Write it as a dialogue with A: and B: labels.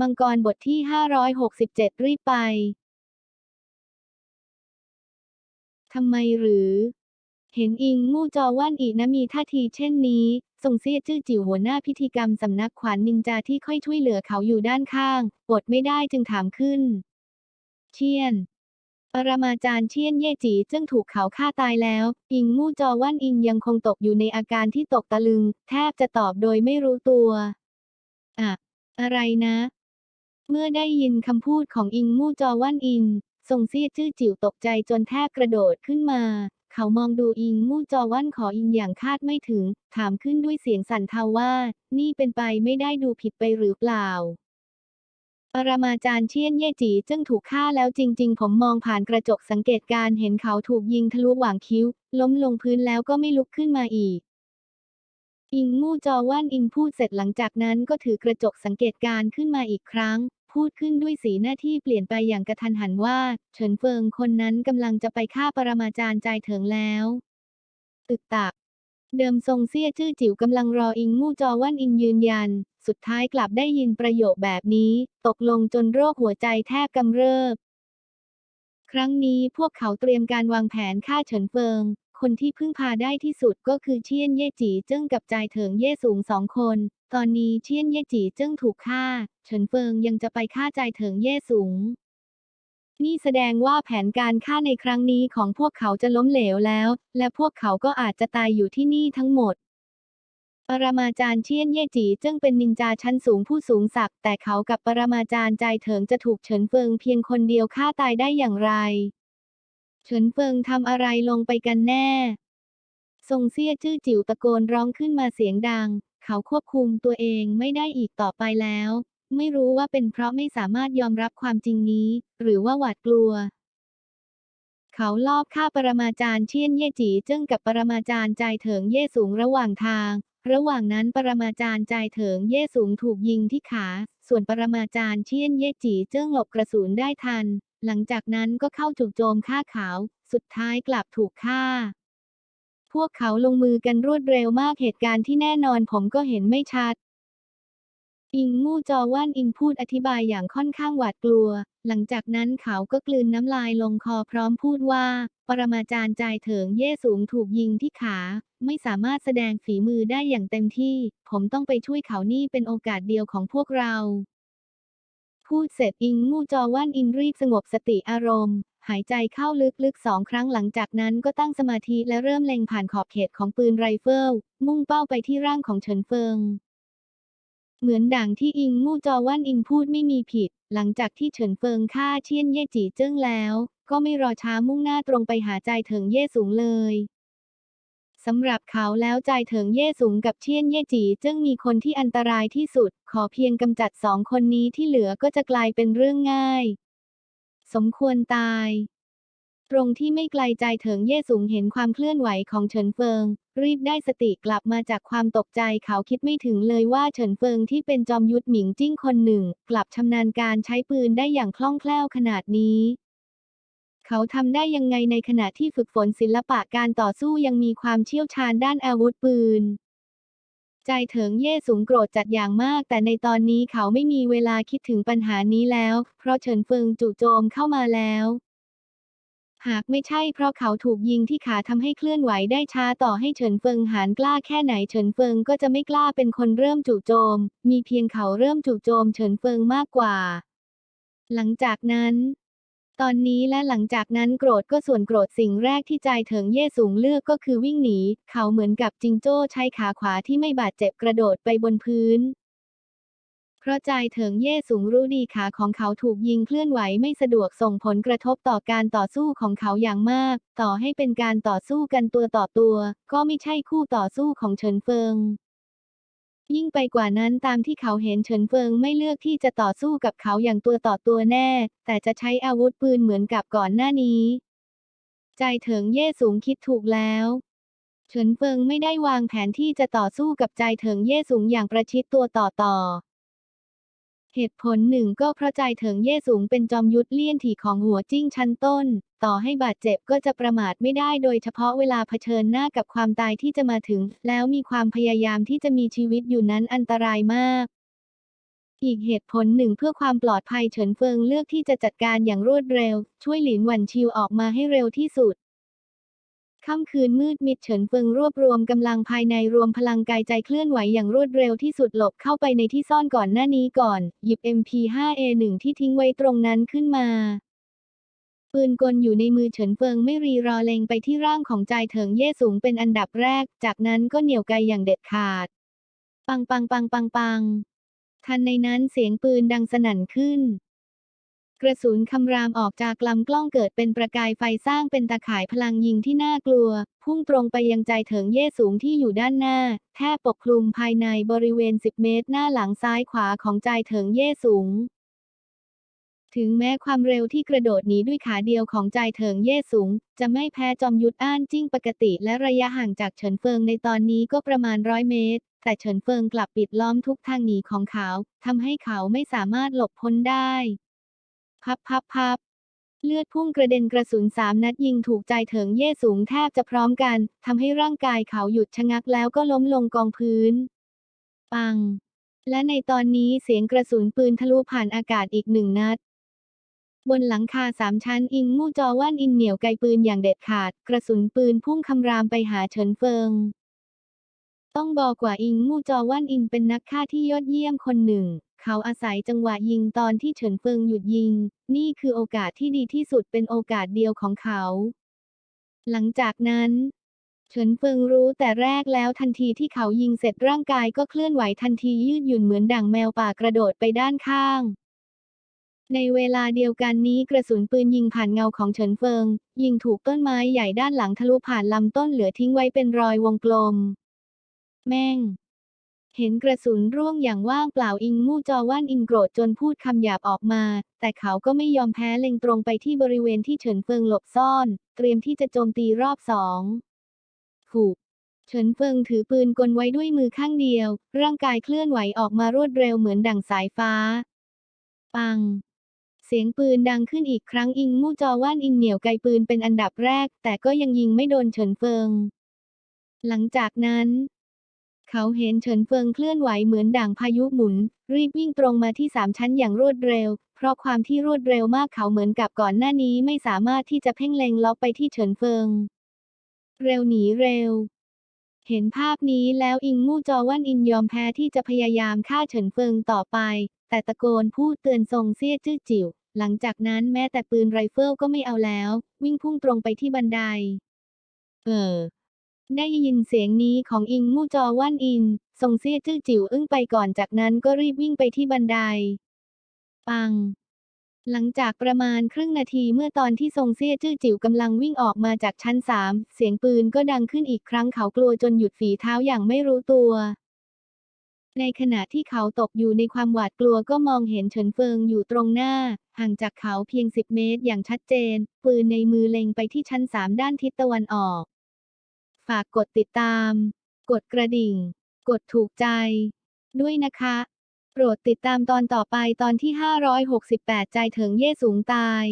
A: มังกรบทที่ 567 รีบไป ทำไมหรือ เห็นอิงมู่จอว่านอีนะมีท่าทีเช่นนี้ทรงเซี่ยจื้อจิ๋วหัวหน้าพิธีกรรมสำนักขวานนินจาที่ค่อยช่วยเหลือเขาอยู่ด้านข้างอดไม่ได้จึงถามขึ้น เชียนปรมาจารย์เชียนเย่จีซึ่งถูกเขาฆ่าตายแล้ว อิงมู่จอว่านอิงยังคงตกอยู่ในอาการที่ตกตะลึง แทบจะตอบโดยไม่รู้ตัว อะ อะไรนะ เมื่อได้ยินคำพูดของอิงมู่จอว่านอิน ทรงเซียจื้อจิ๋วตกใจจนแทบกระโดดขึ้นมา เขามองดูอิงมู่จอว่านขออิงอย่างคาดไม่ถึง ถามขึ้นด้วยเสียงสั่นเทาว่า นี่เป็นไปไม่ได้ดูผิดไปหรือเปล่า ปรมาจารย์เชียนเย่จีจึงถูกฆ่าแล้วจริง ๆ ผมมองผ่านกระจกสังเกตการเห็นเขาถูกยิงทะลุหว่างคิ้ว ล้มลงพื้นแล้วก็ไม่ลุกขึ้นมาอีกอิงมู่จอว่านอิงพูดเสร็จหลังจากนั้นก็ถือกระจกสังเกตการขึ้นมาอีกครั้ง พูดขึ้นด้วยสีหน้าที่เปลี่ยนไปอย่างกระทันหันว่า เฉินเฟิงคนนั้นกำลังจะไปฆ่าปรมาจารย์ใจายเถิงแล้วตึกตัก เดิมทรงเซี่ยจื้อจิ๋วกำลังรออิงมู่จอว่านอิงยืนยัน สุดท้ายกลับได้ยินประโยคแบบนี้ ตกลงจนโรคหัวใจแทบกำเริบ ครั้งนี้พวกเขาเตรียมการวางแผนฆ่าเฉินเฟิง คนที่พึ่งพาได้ที่สุดก็คือเชียนเย่จีเจิ้งกับจายเถิงเย่สูงสองคน ตอนนี้เชียนเย่จีเจิ้งถูกฆ่า เฉินเฟิงยังจะไปฆ่าจายเถิงเย่สูง นี่แสดงว่าแผนการฆ่าในครั้งนี้ของพวกเขาจะล้มเหลวแล้ว และพวกเขาก็อาจจะตายอยู่ที่นี่ทั้งหมดปรมาจารย์เชียนเย่จีจึงเป็นนินจาชั้นสูงผู้สูงศักดิ์แต่เขากับปรมาจารย์ใจายเถิงจะถูกเฉินเฟิงเพียงคนเดียวฆ่าตายได้อย่างไร เฉินเฟิงทำอะไรลงไปกันแน่ทรงเซี่ยจื้อจิ๋วตะโกนร้องขึ้นมาเสียงดัง เขาควบคุมตัวเองไม่ได้อีกต่อไปแล้ว ไม่รู้ว่าเป็นเพราะไม่สามารถยอมรับความจริงนี้ หรือว่าหวาดกลัว เขาลอบฆ่าปรมาจารย์เชียนเย่จีเจิ้งกับปรมาจารย์ใจายเถิงเย่สูงระหว่างทาง ระหว่างนั้นปรมาจารย์ใจายเถิงเย่สูงถูกยิงที่ขา ส่วนปรมาจารย์เชียนเย่จีเจิ้งหลบกระสุนได้ทัน หลังจากนั้นก็เข้าจู่โจมฆ่าเขา สุดท้ายกลับถูกฆ่า พวกเขาลงมือกันรวดเร็วมากเหตุการณ์ที่แน่นอนผมก็เห็นไม่ชัด อิงมู่จอว่านอิงพูดอธิบายอย่างค่อนข้างหวาดกลัว หลังจากนั้นเขาก็กลืนน้ำลายลงคอพร้อมพูดว่า ปรมาจารย์จายเถิงเย่สูงถูกยิงที่ขา ไม่สามารถแสดงฝีมือได้อย่างเต็มที่ ผมต้องไปช่วยเขานี่เป็นโอกาสเดียวของพวกเรา พูดเสร็จอิงมู่จอว่านอินรีบสงบสติอารมณ์ หายใจเข้าลึกๆสองครั้งหลังจากนั้นก็ตั้งสมาธิและเริ่มเล็งผ่านขอบเขตของปืนไรเฟิล มุ่งเป้าไปที่ร่างของเฉินเฟิง เหมือนดังที่อิงมู่จอว่านอิงพูดไม่มีผิด หลังจากที่เฉินเฟิงฆ่าเชียนเย่จีเจิ้งแล้ว ก็ไม่รอช้ามุ่งหน้าตรงไปหาใจเถิงเย่สูงเลย สำหรับเขาแล้วใจเถิงเย่สูงกับเชียนเย่จีเจิ้งมีคนที่อันตรายที่สุด ขอเพียงกำจัดสองคนนี้ที่เหลือก็จะกลายเป็นเรื่องง่าย สมควรตาย ตรงที่ไม่ไกลใจเถิงเย่สูงเห็นความเคลื่อนไหวของเฉินเฟิง รีบได้สติกลับมาจากความตกใจเขาคิดไม่ถึงเลยว่าเฉินเฟิงที่เป็นจอมยุทธหมิงจิ้งคนหนึ่ง กลับชำนาญการใช้ปืนได้อย่างคล่องแคล่วขนาดนี้ เขาทำได้ยังไงในขณะที่ฝึกฝนศิลปะการต่อสู้ยังมีความเชี่ยวชาญด้านอาวุธปืน ใจเถิงเย่สูงโกรธจัดอย่างมาก แต่ในตอนนี้เขาไม่มีเวลาคิดถึงปัญหานี้แล้ว เพราะเฉินเฟิงจู่โจมเข้ามาแล้วหากไม่ใช่เพราะเขาถูกยิงที่ขาทำให้เคลื่อนไหวได้ช้าต่อให้เฉินเฟิงหานกล้าแค่ไหนเฉินเฟิงก็จะไม่กล้าเป็นคนเริ่มจู่โจม มีเพียงเขาเริ่มจู่โจมเฉินเฟิงมากกว่า หลังจากนั้น ตอนนี้และหลังจากนั้นโกรธก็ส่วนโกรธสิ่งแรกที่ใจเถิงเย่สูงเลือกก็คือวิ่งหนี เขาเหมือนกับจิงโจ้ใช้ขาขวาที่ไม่บาดเจ็บกระโดดไปบนพื้น เพราะใจเถิงเย่สูงรู้ดีขาของเขาถูกยิงเคลื่อนไหวไม่สะดวกส่งผลกระทบต่อการต่อสู้ของเขาอย่างมาก ต่อให้เป็นการต่อสู้กันตัวต่อตัว ก็ไม่ใช่คู่ต่อสู้ของเฉินเฟิง ยิ่งไปกว่านั้นตามที่เขาเห็นเฉินเฟิงไม่เลือกที่จะต่อสู้กับเขาอย่างตัวต่อตัวแน่ แต่จะใช้อาวุธปืนเหมือนกับก่อนหน้านี้ ใจเถิงเย่สูงคิดถูกแล้วเฉินเฟิงไม่ได้วางแผนที่จะต่อสู้กับใจเถิงเย่สูงอย่างประชิดตัวต่อต่อ เหตุผลหนึ่งก็เพราะใจเถิงเย่สูงเป็นจอมยุทธเลี่ยนถี่ของหัวจิ้งชั้นต้น ต่อให้บาดเจ็บก็จะประมาทไม่ได้โดยเฉพาะเวลาเผชิญหน้ากับความตายที่จะมาถึง แล้วมีความพยายามที่จะมีชีวิตอยู่นั้นอันตรายมากอีกเหตุผลหนึ่งเพื่อความปลอดภัยเฉินเฟิงเลือกที่จะจัดการอย่างรวดเร็ว ช่วยหลินหวันชิวออกมาให้เร็วที่สุด ค่ำคืนมืดมิดเฉินเฟิงรวบรวมกำลังภายในรวมพลังกายใจเคลื่อนไหวอย่างรวดเร็วที่สุดหลบเข้าไปในที่ซ่อนก่อนหน้านี้ก่อน หยิบ MP5A1 ที่ทิ้งไว้ตรงนั้นขึ้นมาปืนกลอยู่ในมือเฉินเฟิงไม่รีรอเล็งไปที่ร่างของจายเถิงเย่สูงเป็นอันดับแรก จากนั้นก็เหนี่ยวไกอย่างเด็ดขาด ปังปังปังปังปังทันในนั้นเสียงปืนดังสนั่นขึ้น กระสุนคำรามออกจากลำกล้องเกิดเป็นประกายไฟสร้างเป็นตาข่ายพลังยิงที่น่ากลัว พุ่งตรงไปยังใจเถิงเย่สูงที่อยู่ด้านหน้า แทบปกคลุมภายในบริเวณ 10 เมตรหน้าหลังซ้ายขวาของใจเถิงเย่สูง ถึงแม้ความเร็วที่กระโดดหนีด้วยขาเดียวของใจเถิงเย่สูง จะไม่แพ้จอมยุทธอ้านจิ้งปกติและระยะห่างจากเฉินเฟิงในตอนนี้ก็ประมาณร้อยเมตร แต่เฉินเฟิงกลับปิดล้อมทุกทางหนีของเขาทำให้เขาไม่สามารถหลบพ้นได้ พับพับพับเลือดพุ่งกระเด็นกระสุนสามนัดยิงถูกใจเถิงเย่สูงแทบจะพร้อมกันทำให้ร่างกายเขาหยุดชะงักแล้วก็ล้มลงกองพื้น ปัง และในตอนนี้เสียงกระสุนปืนทะลุผ่านอากาศอีกหนึ่งนัด บนหลังคาสามชั้นอิงมู่จอว่านอินเหนียวไกปืนอย่างเด็ดขาด กระสุนปืนพุ่งคำรามไปหาเฉินเฟิง ต้องบอกว่าอิงมู่จอว่านอินเป็นนักฆ่าที่ยอดเยี่ยมคนหนึ่ง เขาอาศัยจังหวะยิงตอนที่เฉินเฟิงหยุดยิง นี่คือโอกาสที่ดีที่สุดเป็นโอกาสเดียวของเขา หลังจากนั้นเฉินเฟิงรู้แต่แรกแล้วทันทีที่เขายิงเสร็จร่างกายก็เคลื่อนไหวทันทียืดหยุ่นเหมือนดั่งแมวป่ากระโดดไปด้านข้าง ในเวลาเดียวกันนี้กระสุนปืนยิงผ่านเงาของเฉินเฟิง ยิงถูกต้นไม้ใหญ่ด้านหลังทะลุผ่านลำต้นเหลือทิ้งไว้เป็นรอยวงกลม แม่ง เห็นกระสุนร่วงอย่างว่างเปล่าอิงมู่จอว่านอิงโกรธจนพูดคำหยาบออกมา แต่เขาก็ไม่ยอมแพ้เล็งตรงไปที่บริเวณที่เฉินเฟิงหลบซ่อน เตรียมที่จะโจมตีรอบสองถูกเฉินเฟิงถือปืนกลไว้ด้วยมือข้างเดียว ร่างกายเคลื่อนไหวออกมารวดเร็วเหมือนดั่งสายฟ้า ปัง เสียงปืนดังขึ้นอีกครั้งอิงมู่จอว่านอิงเหนียวไกปืนเป็นอันดับแรก แต่ก็ยังยิงไม่โดนเฉินเฟิง หลังจากนั้น เขาเห็นเฉินเฟิงเคลื่อนไหวเหมือนด่างพายุหมุน รีบวิ่งตรงมาที่สามชั้นอย่างรวดเร็ว เพราะความที่รวดเร็วมากเขาเหมือนกับก่อนหน้านี้ไม่สามารถที่จะเพ่งเล็งล็อกไปที่เฉินเฟิง เร็วหนีเร็ว เห็นภาพนี้แล้วอิงมู่จอว่านอินยอมแพ้ที่จะพยายามฆ่าเฉินเฟิงต่อไป แต่ตะโกนพูดเตือนทรงเซี่ยจื้อจิ๋วหลังจากนั้นแม้แต่ปืนไรเฟิลก็ไม่เอาแล้ว วิ่งพุ่งตรงไปที่บันได เออ ได้ยินเสียงนี้ของอิงมู่จอว่านอิน ทรงเซี่ยจื้อจิ๋วอึ้งไปก่อนจากนั้นก็รีบวิ่งไปที่บันได ปัง หลังจากประมาณครึ่งนาทีเมื่อตอนที่ทรงเซี่ยจื้อจิ๋วกำลังวิ่งออกมาจากชั้นสาม เสียงปืนก็ดังขึ้นอีกครั้งเขากลัวจนหยุดฝีเท้าอย่างไม่รู้ตัว ในขณะที่เขาตกอยู่ในความหวาดกลัวก็มองเห็นเฉินเฟิงอยู่ตรงหน้า ห่างจากเขาเพียง10เมตรอย่างชัดเจน ปืนในมือเล็งไปที่ชั้นสามด้านทิศตะวันออก ฝากกดติดตาม กดกระดิ่ง กดถูกใจ ด้วยนะคะ โปรดติดตามตอนต่อไปตอนที่ 568 ใจเถิงเย่สูงตาย